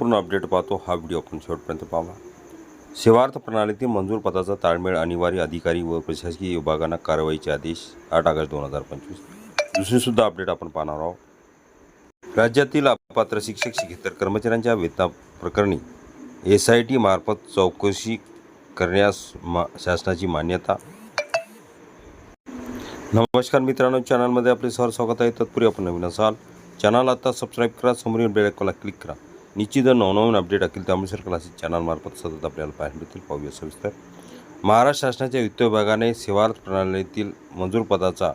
पूर्ण अपडेट पाहतो हा व्हिडिओ आपण शेवटपर्यंत पाहा सेवार्थ प्रणालीतील मंजूर पदाचा ताळमेळ अनिवार्य अधिकारी व प्रशासकीय विभागांना कारवाईचे आदेश आठ ऑगस्ट दोन हजार पंचवीस. दुसरीसुद्धा अपडेट आपण पाहणार आहोत. राज्यातील अपात्र शिक्षक शिक्षेतर कर्मचाऱ्यांच्या वेतन प्रकरणी एस आय टी मार्फत चौकशी करण्यास मा शासनाची मान्यता. नमस्कार मित्रांनो चॅनलमध्ये आपले सर स्वागत आहे. तत्पूर्वी आपण नवीन असाल चॅनल आता सबस्क्राईब करा समोरील बेल आयकॉनला क्लिक करा. निश्चित नवनवीन अपडेट असेल तर क्लासिक क्लासेस चॅनलमार्फत सतत आपल्याला पाहायला मिळतील पाहूया सविस्तर. महाराष्ट्र शासनाच्या वित्त विभागाने सेवार्थ प्रणालीतील मंजूर पदाचा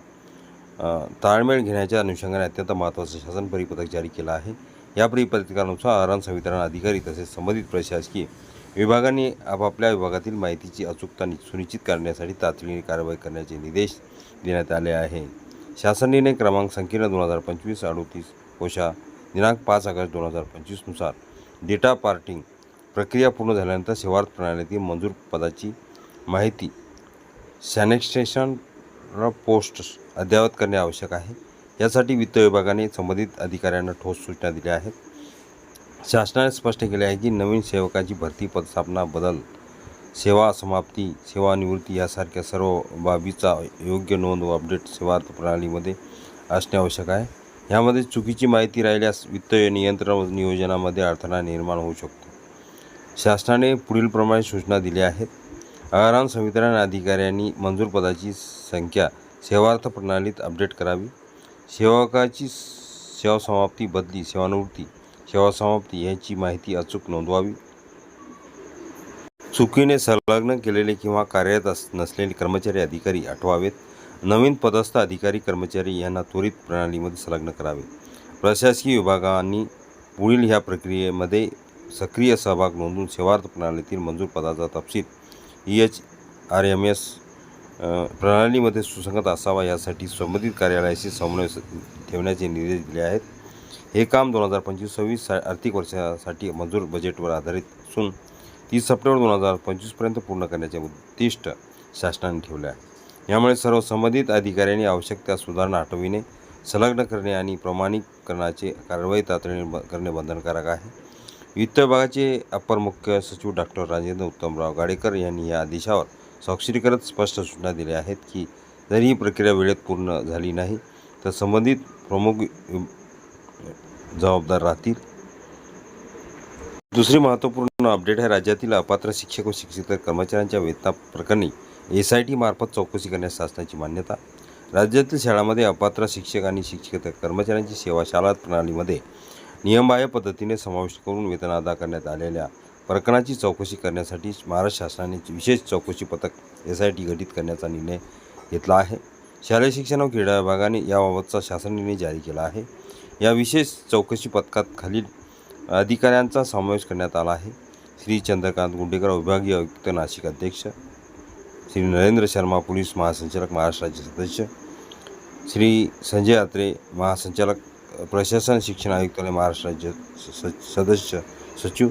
ताळमेळ घेण्याच्या अनुषंगाने अत्यंत महत्त्वाचं शासन परिपत्रक जारी केलं आहे. या परिपत्रकानुसार आरण संवितरण अधिकारी तसेच संबंधित प्रशासकीय विभागांनी आपापल्या विभागातील माहितीची अचूकता सुनिश्चित करण्यासाठी तातडीने कारवाई करण्याचे निर्देश देण्यात आले आहे. शासन निर्णय क्रमांक संकीर्ण दोन हजार पंचवीस अडोतीस कोशा दिनांक पाच ऑगस्ट दोन हजार पंचवीसनुसार डेटा पार्टिंग प्रक्रिया पूर्ण झाल्यानंतर सेवार्थ प्रणालीतील मंजूर पदाची माहिती सॅनिटेशन पोस्ट अद्ययावत करणे आवश्यक आहे. यासाठी वित्त विभागाने संबंधित अधिकाऱ्यांना ठोस सूचना दिल्या आहेत. शासनाने स्पष्ट केले आहे की नवीन सेवकाची भरती पदस्थापना बदल सेवा समाप्ती सेवानिवृत्ती यासारख्या सर्व बाबीचा योग्य नोंद व अपडेट सेवार्थ प्रणालीमध्ये असणे आवश्यक आहे. यामध्ये चुकीची माहिती राहिल्यास वित्त नियंत्रण नियोजनामध्ये अडथळा निर्माण होऊ शकतो. शासनाने पुढीलप्रमाणे सूचना दिल्या आहेत. आराम संवितरण अधिकाऱ्यांनी मंजूर पदाची संख्या सेवार्थ प्रणालीत अपडेट करावी. सेवकाची सेवा समाप्ती बदली सेवानिवृत्ती सेवा समाप्ती याची माहिती अचूक नोंदवावी. चुकीने संलग्न केलेले किंवा कार्यरत अस नसलेले कर्मचारी अधिकारी आठवावेत. नवीन पदस्थ अधिकारी कर्मचारी यांना त्वरित प्रणालीमध्ये संलग्न करावे. प्रशासकीय विभागांनी पुढील ह्या प्रक्रियेमध्ये सक्रिय सहभाग नोंदवून सेवार्थ प्रणालीतील मंजूर पदाचा तपशील E H R M S प्रणालीमध्ये सुसंगत असावा यासाठी संबंधित कार्यालयाशी समन्वय ठेवण्याचे निर्देश दिले आहेत. हे काम दोन हजार पंचवीस सव्वीस सा आर्थिक वर्षासाठी मंजूर बजेटवर आधारित असून तीस सप्टेंबर दोन हजार पंचवीसपर्यंत पूर्ण करण्याचे उद्दिष्ट शासनाने ठेवले आहे. यामुळे सर्व संबंधित अधिकाऱ्यांनी आवश्यक त्या सुधारणा हटविणे संलग्न करणे आणि प्रमाणीकरणाचे कारवाई तातडीने ब करणे बंधनकारक आहे. वित्त विभागाचे अपर मुख्य सचिव डॉक्टर राजेंद्र उत्तमराव गाडेकर यांनी या आदेशावर स्वाक्षरी करत स्पष्ट सूचना दिल्या आहेत की जरी ही प्रक्रिया वेळेत पूर्ण झाली नाही तर संबंधित प्रमुख जबाबदार राहतील. दुसरी महत्त्वपूर्ण अपडेट आहे राज्यातील अपात्र शिक्षक व शिक्षकेतर कर्मचाऱ्यांच्या वेतना प्रकरणी एस आय टीमार्फत चौकशी करण्यास शासनाची मान्यता. राज्यातील शाळांमध्ये अपात्र शिक्षक आणि शिक्षक कर्मचाऱ्यांची सेवा शाळा प्रणालीमध्ये नियमबाह्य पद्धतीने समाविष्ट करून वेतन अदा करण्यात आलेल्या प्रकरणाची चौकशी करण्यासाठी महाराष्ट्र शासनाने विशेष चौकशी पथक एस आय टी गठीत करण्याचा निर्णय घेतला आहे. शालेय शिक्षण व क्रीडा विभागाने याबाबतचा शासन निर्णय जारी केला आहे. या विशेष चौकशी पथकात खालील अधिकाऱ्यांचा समावेश करण्यात आला आहे. श्री चंद्रकांत गुंडेकर विभागीय आयुक्त नाशिक अध्यक्ष श्री नरेंद्र शर्मा पोलीस महासंचालक महाराष्ट्र राज्य सदस्य श्री संजय अत्रे महासंचालक प्रशासन शिक्षण आयुक्तालय महाराष्ट्र राज्य स- स- सदस्य सचिव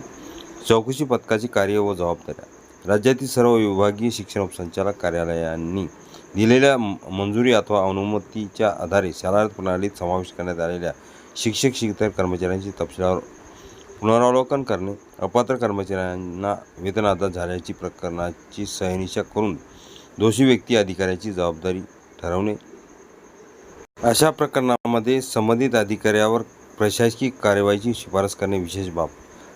चौकशी पथकाची कार्य व जबाबदाऱ्या राज्यातील सर्व विभागीय शिक्षण संचालक कार्यालयांनी दिलेल्या मंजुरी अथवा अनुमतीच्या आधारे शालार्थ प्रणालीत समाविष्ट करण्यात आलेल्या शिक्षक शिक्षक कर्मचाऱ्यांची तपशिलावर पुनरावलोकन करणे अपात्र कर्मचाऱ्यांना वेतन आधार झाल्याची प्रकरणाची सहिनिशा करून दोषी व्यक्ती अधिकाऱ्याची जबाबदारी ठरवणे. अशा प्रकरणामध्ये संबंधित अधिकाऱ्यावर प्रशासकीय कार्यवाहीची शिफारस करणे विशेष बाब.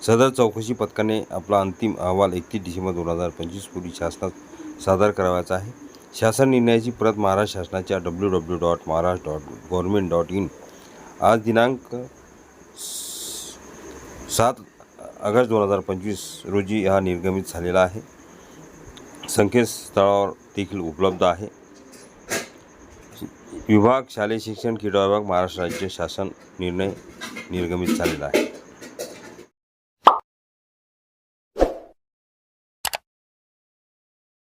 सदर चौकशी पथकाने आपला अंतिम अहवाल एकतीस डिसेंबर दोन हजार पंचवीस पूर्वी शासनात सादर करावयाचा आहे. शासन निर्णयाची प्रत महाराष्ट्र शासनाच्या W W dot Maharashtra dot government dot in. आज दिनांक सात ऑगस्ट दोन हजार पंचवीस रोजी हा निर्गमित झालेला आहे. संकेतस्थळावर देखील उपलब्ध आहे. विभाग शालेय शिक्षण क्रीडा विभाग महाराष्ट्र राज्य शासन निर्णय निर्गमित झालेला आहे.